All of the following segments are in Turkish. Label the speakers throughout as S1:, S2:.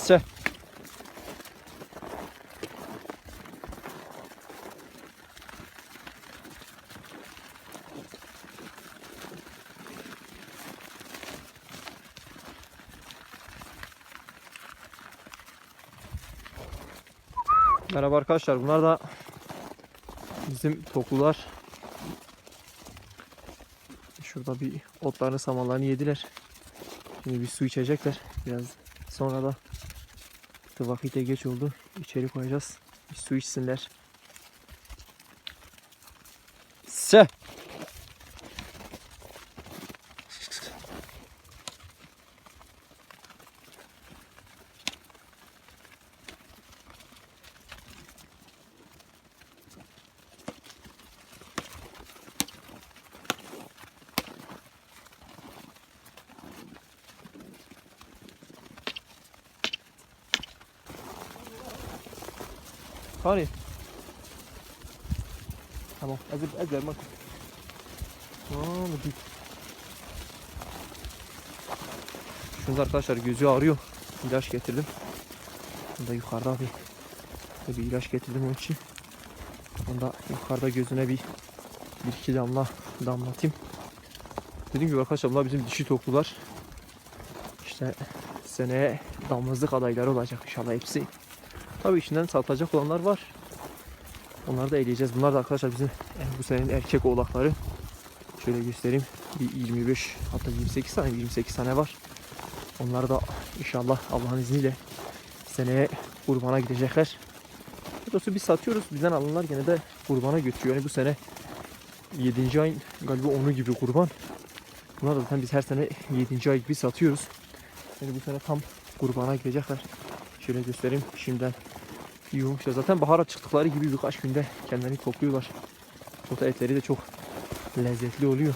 S1: Basça. Merhaba arkadaşlar. Bunlar da bizim toklular. Şurada bir otlarını samanlarını yediler. Şimdi bir su içecekler. Biraz sonra da artık vakit de geç oldu. İçeri koyacağız. Bir su içsinler. Se. Hani? Tamam. Hadi hadi bak. Tamam hadi. Şurada arkadaşlar gözü ağrıyor. İlaç getirdim. Bunda yukarıda bir, bir ilaç getirdim onun için. Onda yukarıda gözüne bir bir iki damla damlatayım. Dediğim gibi arkadaşlar bunlar bizim dişi toklular. İşte seneye damızlık adayları olacak inşallah hepsi. Tabii içinden satılacak olanlar var. Onları da eleyeceğiz. Bunlar da arkadaşlar bizim e, bu senenin erkek oğlakları. Şöyle göstereyim. Bir 25 hatta 28 tane 28 tane var. Onları da inşallah Allah'ın izniyle seneye kurbana gidecekler. Doğrusu biz satıyoruz. Bizden alınanlar gene de kurbana götürüyor. Yani bu sene 7. ayın galiba 10'u gibi kurban. Bunlar da zaten biz her sene 7. ay gibi satıyoruz. Yani bu sene tam kurbana gidecekler. Şöyle göstereyim şimdiden iyi. Zaten bahara çıktıkları gibi birkaç günde kendilerini topluyorlar. Burada etleri de çok lezzetli oluyor.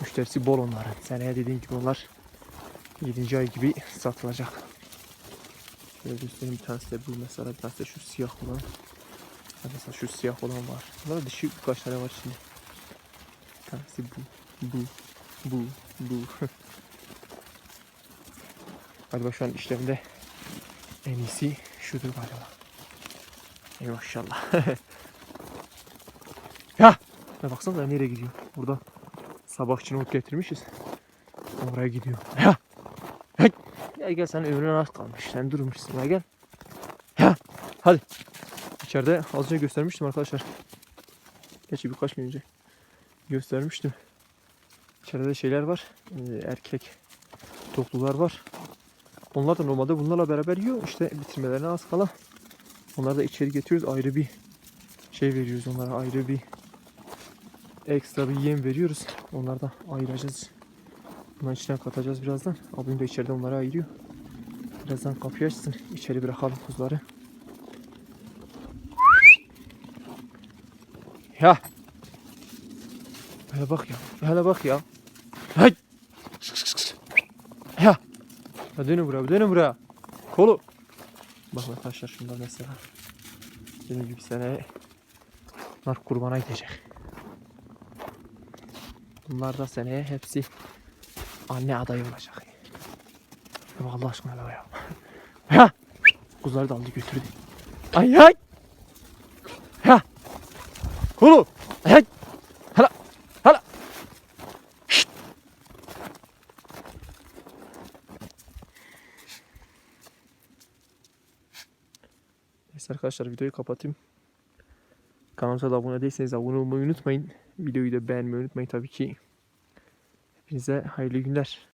S1: Müşterisi bol onların. Seneye dediğim gibi onlar 7. ay gibi satılacak. Şöyle göstereyim bir tanesi de bu mesela bir tanesi de şu siyah olan. Mesela şu siyah olan var. Bunlarda dişi birkaç tane var şimdi. Bir tanesi bu, bu, bu, bu. Galiba şu an işlerinde en iyisi şudur galiba. Ey maşallah. ya! Ya baksana nereye gidiyor? Burada sabahçını ot getirmişiz. Oraya gidiyor. Ya! Hey! Gel gel sen ömrün az kalmış. Sen durmuşsun. Ya gel. Ya! Hadi. İçeride az önce göstermiştim arkadaşlar. Gerçi birkaç gün önce göstermiştim. İçeride şeyler var. Ee, erkek toklular var. Onlar da normalde bunlarla beraber yiyor. İşte bitirmelerine az kala. Onları da içeri getiriyoruz. Ayrı bir şey veriyoruz onlara. Ayrı bir ekstra bir yem veriyoruz. Onları da ayıracağız. Bunların içine katacağız birazdan. Abim de içeride onları ayırıyor. Birazdan kapıyı açsın. İçeri bırakalım kuzuları. Ya. Hele bak ya. Hele bak ya. Hay. Ya dönün buraya, dönün buraya. Kolu. Bak arkadaşlar şunlar mesela. Dediğim gibi seneye bunlar kurbana gidecek. Bunlar da seneye hepsi anne adayı olacak. Ya Allah aşkına la ya. Ya. Kuzuları da aldı götürdü. Ay ay. Ya. Kolu. Ay ay. Hala. Hala. Şşt. Neyse arkadaşlar videoyu kapatayım. Kanalımıza da abone değilseniz abone olmayı unutmayın. Videoyu da beğenmeyi unutmayın tabii ki. Hepinize hayırlı günler.